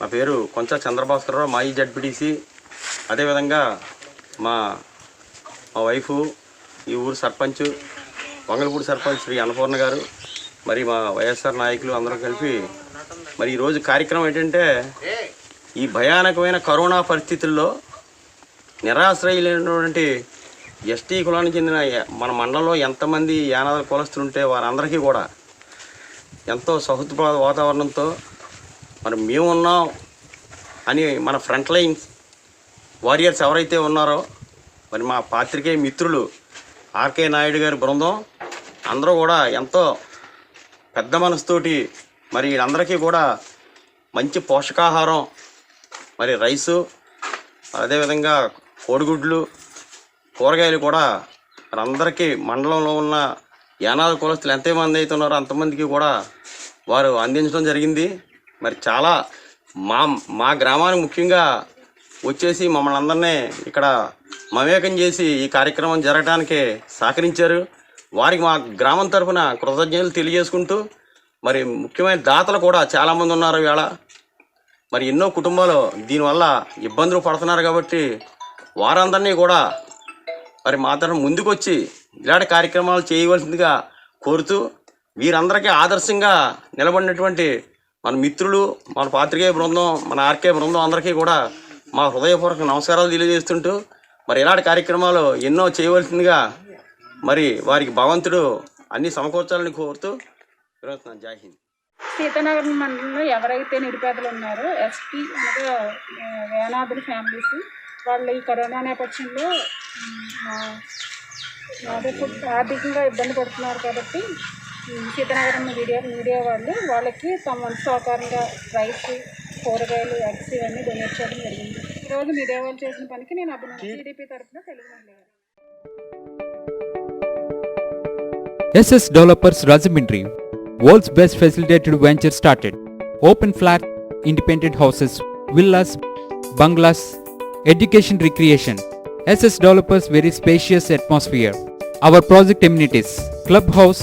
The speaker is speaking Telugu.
పేరు కొంచెం చంద్రభాస్కరరావు ఈ జడ్పీటీసీ. అదేవిధంగా మా మా వైఫ్ ఈ ఊరు సర్పంచ్ వంగలపూడి సర్పంచ్ శ్రీ అన్నపూర్ణ గారు మరి మా వైఎస్ఆర్ నాయకులు అందరూ కలిపి మరి ఈరోజు కార్యక్రమం ఏంటంటే ఈ భయానకమైన కరోనా పరిస్థితుల్లో నిరాశ్రయులైనటువంటి ఎస్టీ కులానికి చెందిన మన మండలంలో ఎంతమంది యానాదులు కులస్తులుంటే వారందరికీ కూడా ఎంతో సౌహృద వాతావరణంతో మరి మేము ఉన్నాం అని మన ఫ్రంట్ లైన్ వారియర్స్ ఎవరైతే ఉన్నారో మరి మా పాత్రికేయ మిత్రులు ఆర్కే నాయుడు గారి బృందం అందరూ కూడా ఎంతో పెద్ద మనసుతోటి మరి వీళ్ళందరికీ కూడా మంచి పోషకాహారం మరి రైసు అదేవిధంగా కోడిగుడ్లు కూరగాయలు కూడా మరి అందరికీ మండలంలో ఉన్న యానాది కులస్తులు ఎంతమంది అయితే ఉన్నారో అంతమందికి కూడా వారు అందించడం జరిగింది. మరి చాలా మా మా గ్రామానికి ముఖ్యంగా వచ్చేసి మమ్మల్ని అందరినీ ఇక్కడ మమేకం చేసి ఈ కార్యక్రమం జరగడానికి సహకరించారు. వారికి మా గ్రామం తరఫున కృతజ్ఞతలు తెలియజేసుకుంటూ మరి ముఖ్యమైన దాతలు కూడా చాలామంది ఉన్నారు ఇవాళ. మరి ఎన్నో కుటుంబాలు దీనివల్ల ఇబ్బందులు పడుతున్నారు కాబట్టి వారందరినీ కూడా మరి మాత్రం ముందుకొచ్చి ఇలాంటి కార్యక్రమాలు చేయవలసిందిగా కోరుతూ వీరందరికీ ఆదర్శంగా నిలబడినటువంటి మన మిత్రులు మన పాత్రికేయ బృందం మన ఆర్కే బృందం అందరికీ కూడా మా హృదయపూర్వక నమస్కారాలు తెలియజేస్తుంటూ మరి ఇలాంటి కార్యక్రమాలు ఎన్నో చేయవలసిందిగా మరి వారికి భగవంతుడు అన్ని సమకూర్చాలని కోరుతూ విరమిస్తున్నాను. జై హింద్ సీతానగరం మండలంలో ఎవరైతే నిరుపేదలు ఉన్నారో ఎస్టీ అనగా ఆ, ఫ్యామిలీస్ వాళ్ళు ఈ కరోనా నేపథ్యంలో ఆర్థికంగా ఇబ్బంది పడుతున్నారు కాబట్టి సీతానగరం మీడియా మీడియా వాళ్ళు వాళ్ళకి తమ వంతు సహకారంగా రైస్ కూరగాయలు ఎగ్స్ ఇవన్నీ డొనేట్ చేయడం జరిగింది ఈరోజు మీడియా వాళ్ళు చేసిన పనికి నేను అభినందన టీడీపీ తరఫున తెలుగు మహిళ SS Developers Rajamindri, world's best facilitated venture started. Open flat, independent houses, villas, bungalows, education recreation. SS Developers very spacious atmosphere. Our project amenities, clubhouse,